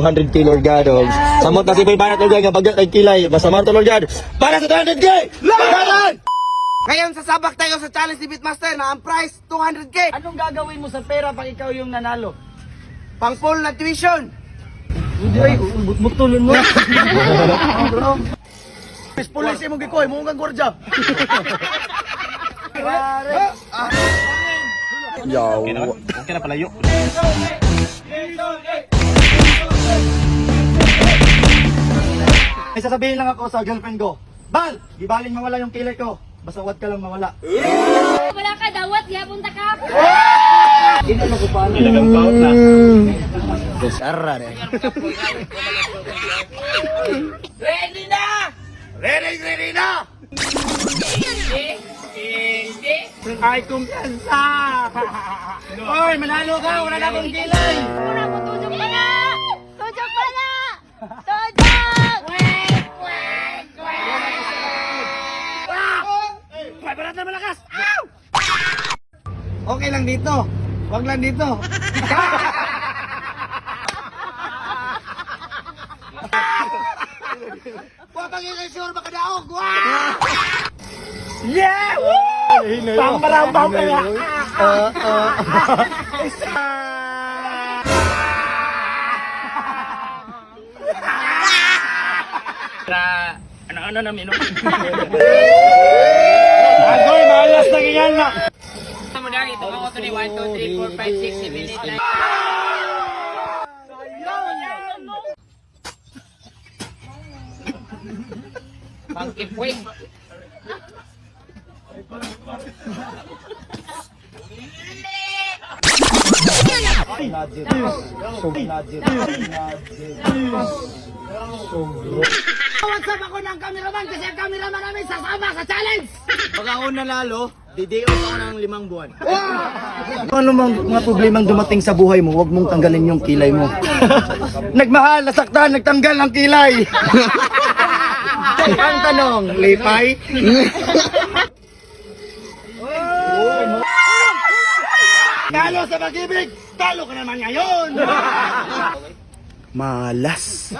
200k Lord God. oh. Samot na si Boy Banat Lord God, nga bagay kay kilay. Masama to Lord God. Para sa 200k! Laban! Ngayon, sasabak tayo sa challenge ni Beatmaster na ang price 200k. Anong gagawin mo sa pera pag ikaw yung nanalo? Pang full na tuition. Ay, mutulon mo. Miss Police mo gikoy, mo kang gwardiya. Yaw. May sasabihin lang ako sa girlfriend ko. Bal! Di baling mawala yung kilay ko. Basta wag ka lang mawala. Wala ka dawat, ya punta ka. Ready na! Ready, ready na! Ay, kumpiyansa! Oy, manalo ka! Wala na akong kilay! Wala mo tujuk pa na! Tujuk pa na! Tujuk! May barat na malakas! Okay lang dito. Wag lang dito. Papagigay sure makadaog. Wow! Yeah! Pambarambam ka nga! Ano-ano na minum? Agoy, malas na ganyan na! WhatsApp ako ng cameraman kasi ang cameraman namin sasama sa challenge. Pag ako nanalo, didiyo ako ng limang buwan. ano mang mga problemang dumating sa buhay mo, huwag mong tanggalin yung kilay mo. Nagmahal, nasaktan, nagtanggal ng kilay. Ang tanong, lipay? Talo sa pag-ibig! Talo ka naman ngayon! Malas.